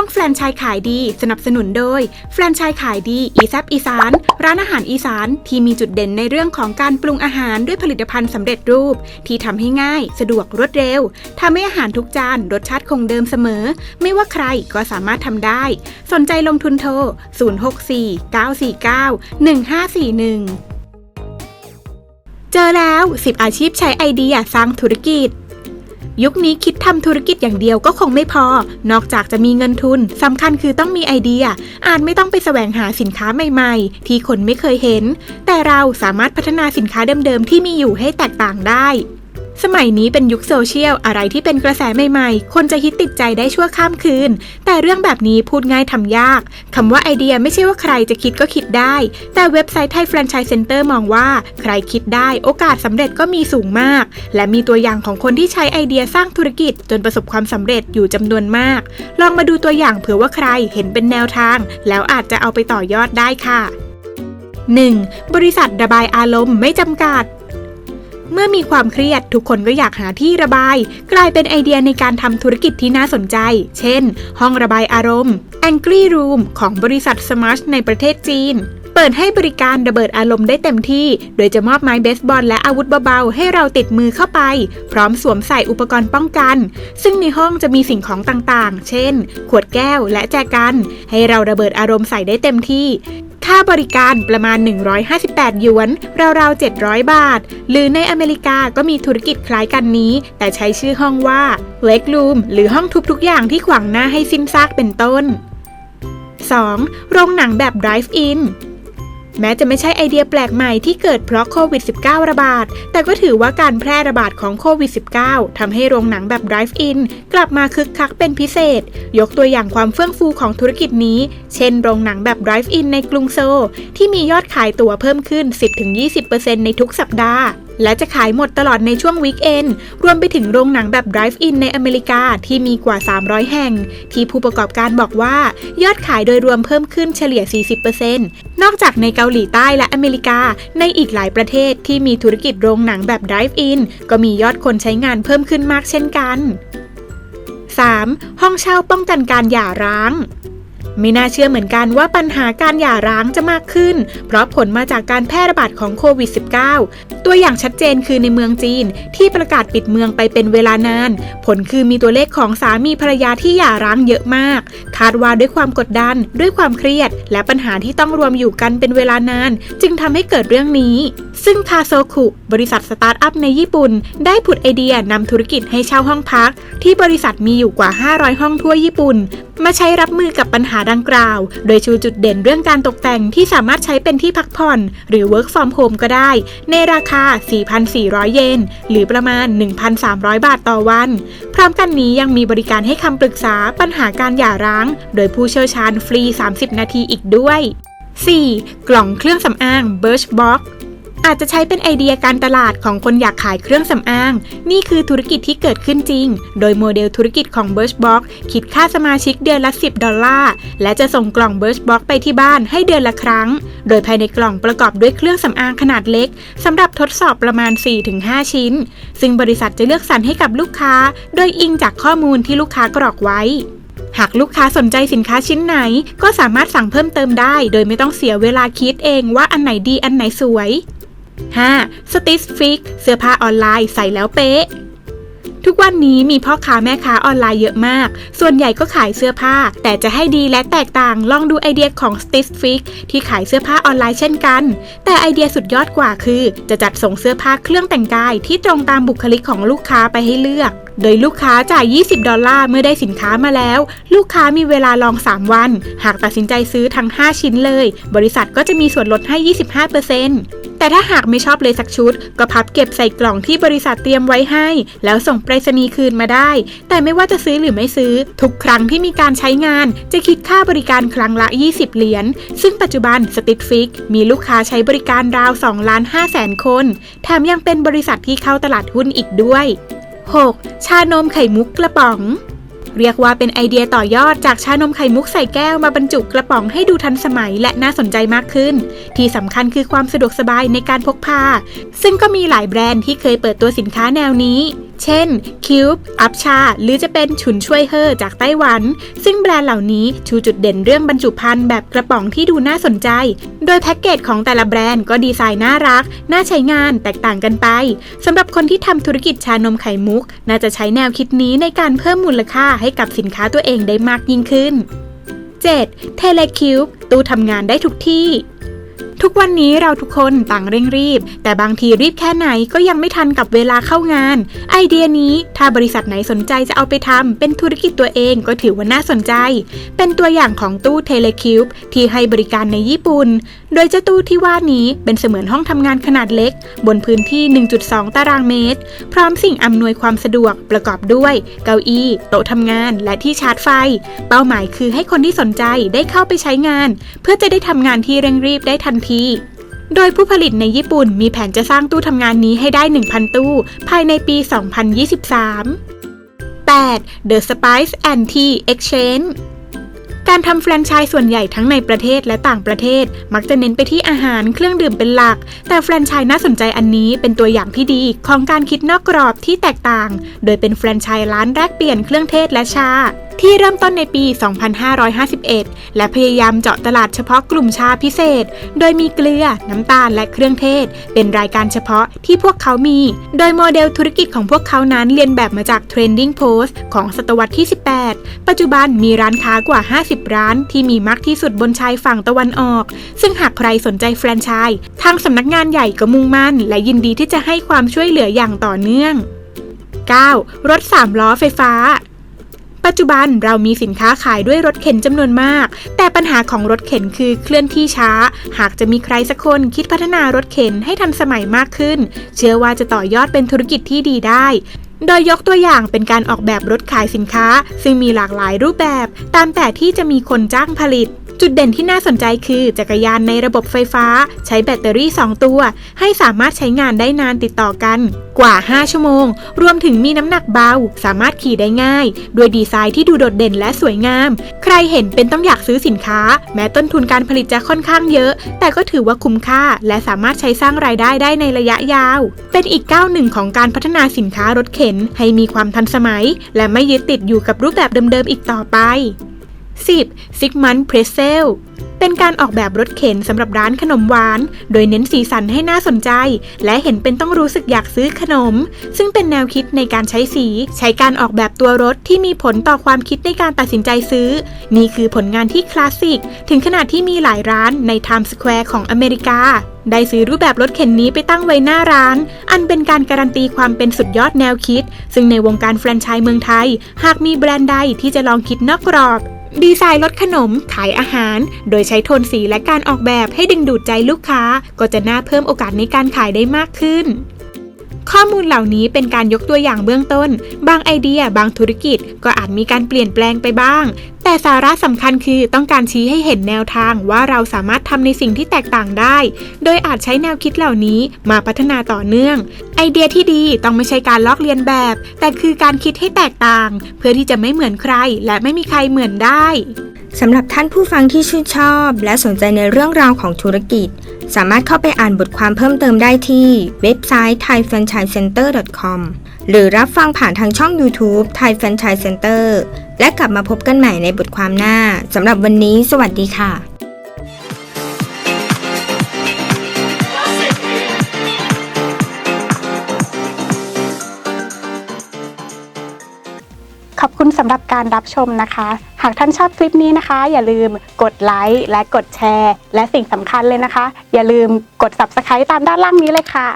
ช่วงแฟรนไชส์ขายดี สนับสนุนโดย แฟรนไชส์ขายดีอีแซบอีสาน ร้านอาหารอีสานที่มีจุดเด่นในเรื่องของการปรุงอาหารด้วยผลิตภัณฑ์สำเร็จรูป ที่ทำให้ง่าย สะดวกรวดเร็วทำให้อาหารทุกจานรสชาติคงเดิมเสมอ ไม่ว่าใครก็สามารถทำได้ สนใจลงทุนโทร 064 949 1541 เจอแล้ว 10 อาชีพใช้ไอเดียสร้างธุรกิจ ยุคนี้คิดทำธุรกิจอย่างเดียวก็คงไม่พอ นอกจากจะมีเงินทุนสำคัญคือต้องมีไอเดีย อาจไม่ต้องไปแสวงหาสินค้าใหม่ ๆ ที่คนไม่เคยเห็น แต่เราสามารถพัฒนาสินค้าเดิมๆที่มีอยู่ให้แตกต่างได้ สมัยนี้เป็นยุคโซเชียล อะไรที่เป็นกระแสใหม่ๆ คนจะฮิตติดใจได้ชั่วข้ามคืน แต่เรื่องแบบนี้พูดง่ายทำยากคำว่าไอเดียไม่ใช่ว่าใครจะคิดก็คิดได้ แต่เว็บไซต์ไทยแฟรนไชส์เซ็นเตอร์มองว่า ใครคิดได้โอกาสสำเร็จก็มีสูงมาก และมีตัวอย่างของคนที่ใช้ไอเดียสร้างธุรกิจ จนประสบความสำเร็จอยู่จำนวนมาก ลองมาดูตัวอย่างเผื่อว่าใครเห็นเป็นแนวทาง แล้วอาจจะเอาไปต่อยอดได้ค่ะ 1. บริษัทระบายอารมณ์ไม่จำกัด เมื่อมีความเครียดทุกคนก็อยากหาที่ระบาย กลายเป็นไอเดียในการทำธุรกิจที่น่าสนใจ เช่น ห้องระบายอารมณ์ Angry Room ของบริษัท Smash ในประเทศจีน เปิดให้บริการระเบิดอารมณ์ได้เต็มที่ โดยจะมอบไม้เบสบอลและอาวุธเบาๆ ให้เราติดมือเข้าไป พร้อมสวมใส่อุปกรณ์ป้องกัน ซึ่งในห้องจะมีสิ่งของต่างๆ เช่น ขวดแก้วและแจกัน ให้เราระเบิดอารมณ์ใส่ได้เต็มที่ค่าบริการประมาณ 158 หยวน ราวๆ 700 บาท หรือในอเมริกาก็มีธุรกิจคล้ายกันนี้ แต่ใช้ชื่อห้องว่า Leg Room หรือห้องทุบทุกอย่างที่ขวางหน้าให้สิ้นซากเป็นต้น 2. โรงหนังแบบ Drive-In แม้จะไม่ใช่ไอเดียแปลกใหม่ที่เกิดเพราะโควิด -19 ระบาด แต่ก็ถือว่าการแพร่ระบาดของโควิด -19 ทำให้โรงหนังแบบ Drive-In กลับมาคึกคักเป็นพิเศษ ยกตัวอย่างความเฟื่องฟูของธุรกิจนี้ เช่นโรงหนังแบบ Drive-In ในกรุงโซลที่มียอดขายตั๋วเพิ่มขึ้น 10-20%ในทุกสัปดาห์ และจะขายหมดตลอดในช่วงวีคเอนรวมไปถึงโรงหนังแบบ Drive-In ในอเมริกาที่มีกว่า 300 แห่ง ที่ผู้ประกอบการบอกว่า ยอดขายโดยรวมเพิ่มขึ้นเฉลี่ย 40%นอกจากในเกาหลีใต้และอเมริกา ในอีกหลายประเทศที่มีธุรกิจโรงหนังแบบ Drive-In ก็มียอดคนใช้งานเพิ่มขึ้นมากเช่นกัน 3. ห้องเช่าป้องกันการหย่าร้าง ไม่น่าเชื่อเหมือนกันว่าปัญหาการหย่าร้างจะมากขึ้น เพราะผลมาจากการแพร่ระบาดของโควิด -19 ตัวอย่างชัดเจนคือในเมืองจีนที่ประกาศปิดเมืองไปเป็นเวลานาน ผลคือมีตัวเลขของสามีภรรยาที่หย่าร้างเยอะมาก คาดว่าด้วยความกดดัน ด้วยความเครียด และปัญหาที่ต้องรวมอยู่กันเป็นเวลานาน จึงทำให้เกิดเรื่องนี้ ซึ่งคาโซคุบริษัทสตาร์ทอัพในญี่ปุ่น ได้ผุดไอเดียนำธุรกิจให้เช่าห้องพัก ที่บริษัทมีอยู่กว่า 500 ห้องทั่วญี่ปุ่น มาใช้รับมือกับปัญหาดังกล่าว โดยชูจุดเด่นเรื่องการตกแต่งที่สามารถใช้เป็นที่พักผ่อน หรือ work from home ก็ได้ ในราคา 4,400 เยน หรือประมาณ 1,300 บาทต่อวัน พร้อมกันนี้ยังมีบริการให้คำปรึกษาปัญหาการหย่าร้าง โดยผู้เชี่ยวชาญฟรี 30 นาทีอีกด้วย 4. กล่องเครื่องสำอาง Birchbox อาจจะใช้เป็นไอเดียการตลาดของคนอยากขายเครื่องสำอาง นี่คือธุรกิจที่เกิดขึ้นจริง โดยโมเดลธุรกิจของ Birchbox คิดค่าสมาชิกเดือนละ 10 ดอลลาร์ และจะส่งกล่อง Birchbox ไปที่บ้านให้เดือนละครั้ง โดยภายในกล่องประกอบด้วยเครื่องสำอางขนาดเล็กสำหรับทดสอบประมาณ 4-5 ชิ้น ซึ่งบริษัทจะเลือกสรรให้กับลูกค้า โดยอิงจากข้อมูลที่ลูกค้ากรอกไว้หากลูกค้าสนใจสินค้าชิ้นไหน ก็สามารถสั่งเพิ่มเติมได้ โดยไม่ต้องเสียเวลาคิดเองว่าอันไหนดีอันไหนสวย 5. สติสฟิกเสื้อผ้าออนไลน์ใส่แล้วเป๊ะ ทุกวันนี้มีพ่อค้าแม่ค้าออนไลน์เยอะมาก ส่วนใหญ่ก็ขายเสื้อผ้า แต่จะให้ดีและแตกต่างลองดูไอเดียของ Stitch Fix ที่ขายเสื้อผ้าออนไลน์เช่นกัน แต่ไอเดียสุดยอดกว่าคือ จะจัดส่งเสื้อผ้าเครื่องแต่งกายที่ตรงตามบุคลิกของลูกค้าไปให้เลือกโดยลูกค้าจ่าย 20 ดอลลาร์เมื่อได้สินค้ามาแล้ว ลูกค้ามีเวลาลอง 3 วัน หากตัดสินใจซื้อทั้ง 5 ชิ้นเลย บริษัทก็จะมีส่วนลดให้ 25%แต่ ถ้าหากไม่ชอบเลยสักชุด ก็พับเก็บใส่กล่องที่บริษัทเตรียมไว้ให้ แล้วส่งไปรษณีย์คืนมาได้ แต่ไม่ว่าจะซื้อหรือไม่ซื้อ ทุกครั้งที่มีการใช้งาน จะคิดค่าบริการครั้งละ 20 เหรียญ ซึ่งปัจจุบันสติทฟิกมีลูกค้าใช้บริการราว2ล้าน5แสนคน แถมยังเป็นบริษัทที่เข้าตลาดหุ้นอีกด้วย 6. ชานมไข่มุกกระป๋อง เรียกว่าเป็นไอเดียต่อยอดจากชานมไข่มุกใส่แก้วมาบรรจุกระป๋องให้ดูทันสมัยและน่าสนใจมากขึ้น ที่สำคัญคือความสะดวกสบายในการพกพา ซึ่งก็มีหลายแบรนด์ที่เคยเปิดตัวสินค้าแนวนี้ เช่น Cube อัพชา หรือจะเป็นฉุนช่วยเฮอจากไต้หวัน ซึ่งแบรนด์เหล่านี้ชูจุดเด่นเรื่องบรรจุภัณฑ์แบบกระป๋องที่ดูน่าสนใจ โดยแพ็กเกจของแต่ละแบรนด์ก็ดีไซน์น่ารัก น่าใช้งานแตกต่างกันไปสำหรับคนที่ทำธุรกิจชานมไข่มุก น่าจะใช้แนวคิดนี้ในการเพิ่มมูลค่าให้กับสินค้าตัวเองได้มากยิ่งขึ้น 7. เทเลคิวตู้ทำงานได้ทุกที่ ทุกวันนี้เราทุกคนต่างเร่งรีบ แต่บางทีรีบแค่ไหนก็ยังไม่ทันกับเวลาเข้างาน ไอเดียนี้ถ้าบริษัทไหนสนใจจะเอาไปทำเป็นธุรกิจตัวเองก็ถือว่าน่าสนใจ เป็นตัวอย่างของตู้เทเลคิวบ์ที่ให้บริการในญี่ปุ่น โดยเจ้าตู้ที่ว่านี้เป็นเสมือนห้องทำงานขนาดเล็ก บนพื้นที่ 1.2 ตารางเมตร พร้อมสิ่งอำนวยความสะดวกประกอบด้วย เก้าอี้ โต๊ะทำงาน และที่ชาร์จไฟ เป้าหมายคือให้คนที่สนใจได้เข้าไปใช้งาน เพื่อจะได้ทำงานที่เร่งรีบได้ทันทีโดยผู้ผลิตในญี่ปุ่นมีแผนจะสร้างตู้ทำงานนี้ให้ได้ 1,000 ตู้ ภายในปี 2023 8. The Spice and Tea Exchange การทำแฟรนไชส์ส่วนใหญ่ทั้งในประเทศและต่างประเทศ มักจะเน้นไปที่อาหารเครื่องดื่มเป็นหลัก แต่แฟรนไชส์น่าสนใจอันนี้เป็นตัวอย่างที่ดีของการคิดนอกกรอบที่แตกต่าง โดยเป็นแฟรนไชส์ร้านแรกเปลี่ยนเครื่องเทศและชา ที่เริ่มต้นในปี 2551 และพยายามเจาะตลาดเฉพาะกลุ่มชาพิเศษ โดยมีเกลือ น้ำตาลและเครื่องเทศ เป็นรายการเฉพาะที่พวกเขามี โดยโมเดลธุรกิจของพวกเขานั้นเรียนแบบมาจาก Trending Post ของศตวรรษที่ 18 ปัจจุบันมีร้านค้ากว่า 50 ร้านที่มีมากที่สุดบนชายฝั่งตะวันออก ซึ่งหากใครสนใจแฟรนไชส์ทางสำนักงานใหญ่ก็มุ่งมั่น และยินดีที่จะให้ความช่วยเหลืออย่างต่อเนื่อง 9. รถ 3 ล้อไฟฟ้า ปัจจุบันเรามีสินค้าขายด้วยรถเข็นจำนวนมาก แต่ปัญหาของรถเข็นคือเคลื่อนที่ช้า หากจะมีใครสักคนคิดพัฒนารถเข็นให้ทันสมัยมากขึ้น เชื่อว่าจะต่อยอดเป็นธุรกิจที่ดีได้โดยยกตัวอย่างเป็นการออกแบบรถขายสินค้า ซึ่งมีหลากหลายรูปแบบ ตามแต่ที่จะมีคนจ้างผลิต จุดเด่นที่น่าสนใจคือจักรยานในระบบไฟฟ้า ใช้แบตเตอรี่ 2 ตัว ให้สามารถใช้งานได้นานติดต่อกัน กว่า 5 ชั่วโมง รวมถึงมีน้ำหนักเบา สามารถขี่ได้ง่าย ด้วยดีไซน์ที่ดูโดดเด่นและสวยงาม ใครเห็นเป็นต้องอยากซื้อสินค้า แม้ต้นทุนการผลิตจะค่อนข้างเยอะ แต่ก็ถือว่าคุ้มค่า และสามารถใช้สร้างรายได้ได้ในระยะยาว เป็นอีกก้าวหนึ่งของการพัฒนาสินค้ารถเข็น ให้มีความทันสมัย และไม่ยึดติดอยู่กับรูปแบบเดิมๆอีกต่อไป 10. Sigmund Pretzel เป็นการออกแบบรถเข็นสำหรับร้านขนมหวาน โดยเน้นสีสันให้น่าสนใจ และเห็นเป็นต้องรู้สึกอยากซื้อขนม ซึ่งเป็นแนวคิดในการใช้สี ใช้การออกแบบตัวรถที่มีผลต่อความคิดในการตัดสินใจซื้อ นี่คือผลงานที่คลาสสิก ถึงขนาดที่มีหลายร้านใน Times Square ของอเมริกาได้ซื้อรูปแบบรถเข็นนี้ไปตั้งไว้หน้าร้าน อันเป็นการการันตีความเป็นสุดยอดแนวคิด ซึ่งในวงการแฟรนไชส์เมืองไทย หากมีแบรนด์ใดที่จะลองคิดนอกกรอบ ดีไซน์รถขนม ขายอาหาร โดยใช้โทนสีและการออกแบบให้ดึงดูดใจลูกค้า ก็จะน่าเพิ่มโอกาสในการขายได้มากขึ้น ข้อมูลเหล่านี้เป็นการยกตัวอย่างเบื้องต้น บางไอเดีย บางธุรกิจ ก็อาจมีการเปลี่ยนแปลงไปบ้าง แต่สาระสำคัญคือต้องการชี้ให้เห็นแนวทางว่าเราสามารถทำในสิ่งที่แตกต่างได้ โดยอาจใช้แนวคิดเหล่านี้มาพัฒนาต่อเนื่อง ไอเดียที่ดีต้องไม่ใช่การลอกเลียนแบบ แต่คือการคิดให้แตกต่าง เพื่อที่จะไม่เหมือนใคร และไม่มีใครเหมือนได้สำหรับท่านผู้ฟังที่ชื่นชอบ และสนใจในเรื่องราวของธุรกิจ สามารถเข้าไปอ่านบทความเพิ่มเติมได้ที่เว็บไซต์ thaifranchisecenter.com หรือรับฟังผ่านทางช่อง YouTube Thai Franchise Center และกลับมาพบกันใหม่ในบทความหน้าสำหรับวันนี้ สวัสดีค่ะขอบคุณสำหรับการรับชมนะคะ หากท่านชอบคลิปนี้นะคะ อย่าลืมกดไลค์และกดแชร์ และสิ่งสำคัญเลยนะคะ อย่าลืมกด Subscribe ตามด้านล่างนี้เลยค่ะ